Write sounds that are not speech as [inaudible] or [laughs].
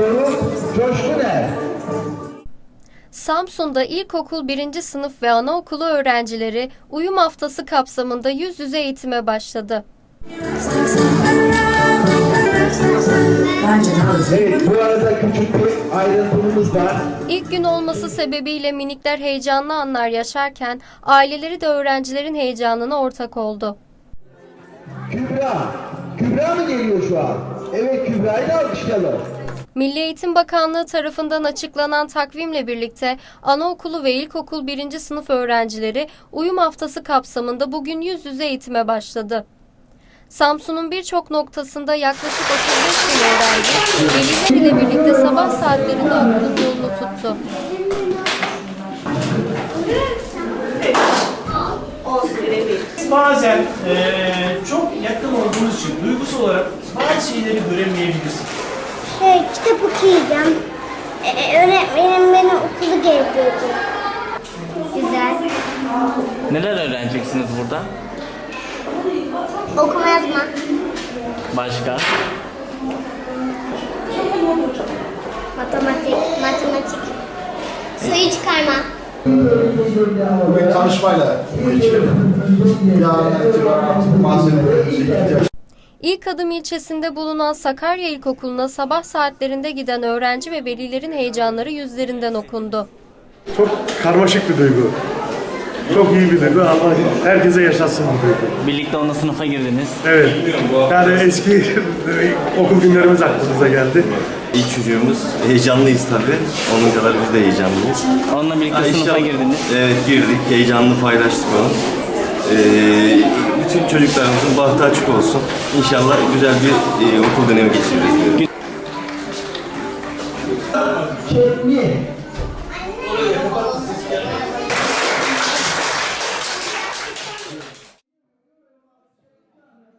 Doruk Coşkuner. Samsun'da ilkokul 1. sınıf ve anaokulu öğrencileri uyum haftası kapsamında yüz yüze eğitime başladı. Evet bu arada küçük bir ayrıntımız var. İlk gün olması sebebiyle minikler heyecanlı anlar yaşarken aileleri de öğrencilerin heyecanına ortak oldu. Kübra. Kübra mı geliyor şu an? Evet Kübra'yı da alkışlayalım. Milli Eğitim Bakanlığı tarafından açıklanan takvimle birlikte anaokulu ve ilkokul 1. sınıf öğrencileri uyum haftası kapsamında bugün yüz yüze eğitime başladı. Samsun'un birçok noktasında yaklaşık 35 bin öğrenci veliler ile birlikte sabah saatlerinde okulun yolunu tuttu. Bazen eee, çok yakın olduğunuz için duygusal olarak bazı şeyleri göremeyebilirsiniz. Şey, kitap okuyacağım. Ee, öğretmenim beni okulu gezdirdi. Güzel. Neler öğreneceksiniz burada? Okuma yazma. Başka? Matematik, matematik. Sayı çıkarma. bir tanışmayla geçirelim. Yarın itibaren malzemeleri. İlk adım ilçesinde bulunan Sakarya İlkokulu'na sabah saatlerinde giden öğrenci ve velilerin heyecanları yüzlerinden okundu. Çok karmaşık bir duygu. Çok iyi bir duygu. Allah herkese yaşatsın bu duygu. Birlikte ona sınıfa girdiniz. Evet. Yani eski [laughs] okul günlerimiz aklımıza geldi. İlk çocuğumuz heyecanlıyız tabii. Onun kadar biz de heyecanlıyız. Onunla birlikte Ha, sınıfa girdiniz. Evet girdik. Heyecanlı paylaştık onu. Ee, bütün çocuklarımızın bahtı açık olsun. İnşallah güzel bir e, okul dönemi geçiririz diyorum. Çekmi.